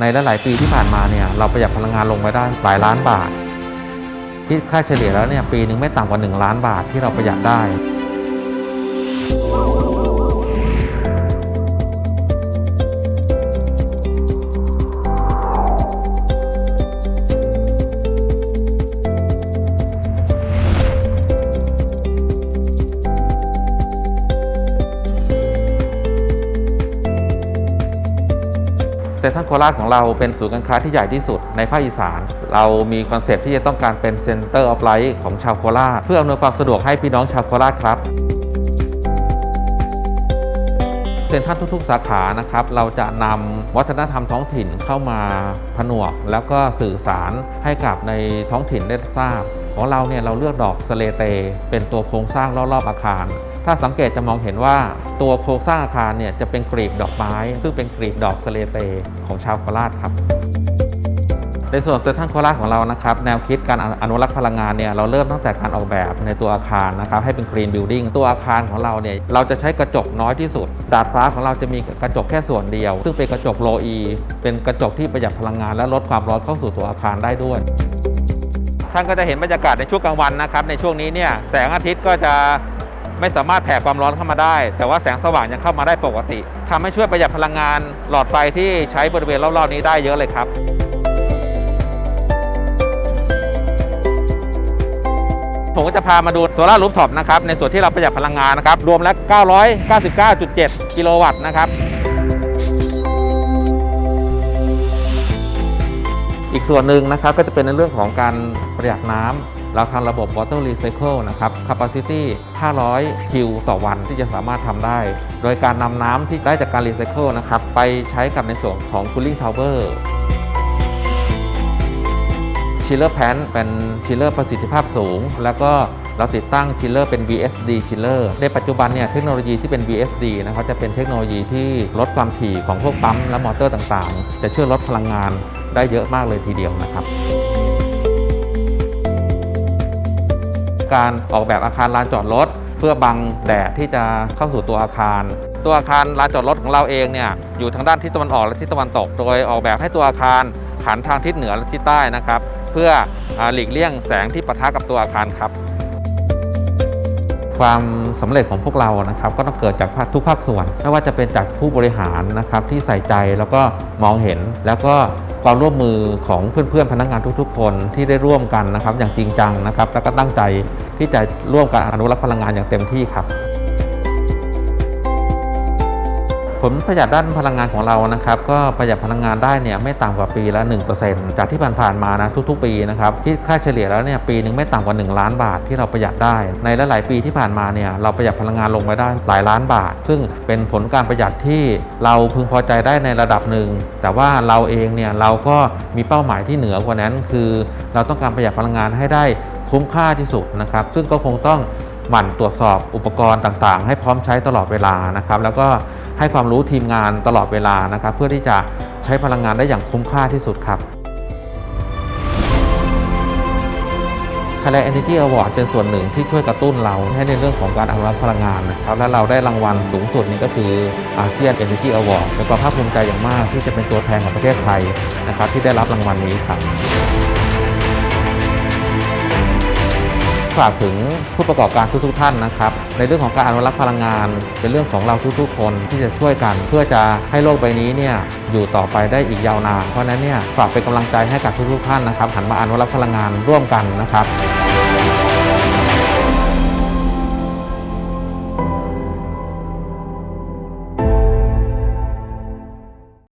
ในหลาย ๆ ปีที่ผ่านมาเนี่ยเราประหยัดพลังงานลงไปได้หลายล้านบาทคิดค่าเฉลี่ยแล้วเนี่ยปีหนึ่งไม่ต่ำกว่า 1 ล้านบาทที่เราประหยัดได้ เซ็นทรัลโคราชของเราเป็นศูนย์การค้าที่ใหญ่ที่สุดในภาคอีสาน เรามีคอนเซปต์ที่จะต้องการเป็นเซ็นเตอร์ออฟไลท์ของชาวโคราชเพื่ออำนวยความสะดวกให้พี่น้องชาวโคราชครับเซ็นทรัลทุกๆ สาขานะครับ เราจะนำวัฒนธรรมท้องถิ่นเข้ามาผนวก แล้วก็สื่อสารให้กับในท้องถิ่นได้ทราบ ของเราเนี่ยเราเลือกดอกสเลเต เป็นตัวโครงสร้างรอบๆอาคาร ถ้าสังเกตจะมองเห็นว่าตัวโครงสร้างอาคารเนี่ยจะเป็นกลีบดอกไม้ ซึ่งเป็นกลีบดอกสเลเตของชาวโคราชครับ ในส่วนเซ็นทรัลโคราชของเรานะครับแนวคิดการอนุรักษ์พลังงานเนี่ยเราเริ่มตั้งแต่การออกแบบในตัวอาคารนะครับให้เป็น Green Building ตัวอาคารของเราเนี่ยเราจะใช้กระจกน้อยที่สุดดาดฟ้าของเราจะมีกระจกแค่ส่วนเดียว ซึ่งเป็นกระจกโลอีเป็นกระจกที่ประหยัดพลังงาน และลดความร้อนเข้าสู่ตัวอาคารได้ด้วยท่านก็จะเห็นบรรยากาศในช่วงกลางวันนะครับในช่วงนี้เนี่ยแสงอาทิตย์ก็จะ ไม่สามารถแผ่ความร้อนเข้ามาได้ แต่ว่าแสงสว่างยังเข้ามาได้ปกติทำให้ช่วยประหยัดพลังงานหลอดไฟที่ใช้บริเวณรอบๆนี้ได้เยอะเลยครับผมก็จะพามาดูโซลาร์รูฟท็อปนะครับในส่วนที่เราประหยัดพลังงานนะครับ รวมแล้ว 999.7 กิโลวัตต์นะครับ อีกส่วนหนึ่งนะครับก็จะเป็นในเรื่องของการประหยัดน้ำ เราทำระบบ water recycle นะครับ capacity 500 คิวต่อวันที่จะสามารถทำได้ โดยการนำน้ำที่ได้จากการ recycle นะครับ ไปใช้กับในส่วนของ cooling tower ชิลเลอร์แพนเป็นชิลเลอร์ประสิทธิภาพสูง แล้วก็เราติดตั้งชิลเลอร์เป็น VSD ชิลเลอร์ในปัจจุบันเนี่ยเทคโนโลยีที่เป็น VSD นะครับจะเป็นเทคโนโลยีที่ลดความถี่ของพวกปั๊มและมอเตอร์ต่างๆ จะช่วยลดพลังงานได้เยอะมากเลยทีเดียวนะครับ การออกแบบอาคารลานจอดรถ เพื่อบังแดดที่จะเข้าสู่ตัวอาคาร ตัวอาคารลานจอดรถของเราเองเนี่ยอยู่ทางด้านทิศตะวันออกและทิศตะวันตก โดยออกแบบให้ตัวอาคารหันทางทิศเหนือและทิศใต้นะครับ เพื่ออหลีกเลี่ยงแสงที่ปะทะกับตัวอาคารครับ ความสำเร็จของพวกเรานะครับ ก็ต้องเกิดจากทุกภาคส่วนไม่ว่าจะเป็นจากผู้บริหารนะครับที่ใส่ใจแล้วก็มองเห็นแล้วก็ ความร่วมมือของเพื่อนๆพนักงานทุก ๆ คนที่ได้ร่วมกันนะครับ อย่างจริงจังนะครับ แล้วก็ตั้งใจที่จะร่วมกันอนุรักษ์พลังงานอย่างเต็มที่ครับ ผลประหยัดด้านพลังงานของเรานะครับก็ประหยัดพลังงานได้เนี่ยไม่ต่ำกว่าปีละ 1%จากที่ผ่านๆมานะทุกๆ ปีนะครับคิดค่าเฉลี่ยแล้วเนี่ยปีหนึ่งไม่ต่ำกว่า 1 ล้านบาทที่เราประหยัดได้ ในหลายๆปีที่ผ่านมาเนี่ยเราประหยัดพลังงานลงไปได้หลายล้านบาท ซึ่งเป็นผลการประหยัดที่เราพึงพอใจได้ในระดับหนึ่ง แต่ว่าเราเองเนี่ยเราก็มีเป้าหมายที่เหนือกว่านั้น คือเราต้องการประหยัดพลังงานให้ได้คุ้มค่าที่สุดนะครับ ซึ่งก็คงต้องหมั่นตรวจสอบอุปกรณ์ต่างๆ ให้พร้อมใช้ตลอดเวลานะครับ แล้วก็ ให้ความรู้ทีมงานตลอดเวลานะครับ เพื่อที่จะใช้พลังงานได้อย่างคุ้มค่าที่สุดครับ Thailand Energy Award เป็นส่วนหนึ่งที่ช่วยกระตุ้นเราให้ในเรื่องของการอนุรักษ์พลังงานนะครับ และเราได้รางวัลสูงสุดนี้ก็คืออาเซียน Energy Award เป็นความภาคภูมิใจอย่างมากที่จะเป็นตัวแทนของประเทศไทยนะครับที่ได้รับรางวัลนี้ครับ ฝากถึงผู้ประกอบการทุกๆท่านนะครับ ในเรื่องของการอนุรักษ์พลังงาน เป็นเรื่องของเราทุกๆ คนที่จะช่วยกัน เพื่อจะให้โลกใบนี้เนี่ยอยู่ต่อไปได้อีกยาวนาน เพราะฉะนั้นเนี่ยฝากเป็นกำลังใจให้กับทุกๆท่านนะครับหันมาอนุรักษ์พลังงานร่วมกันนะครับ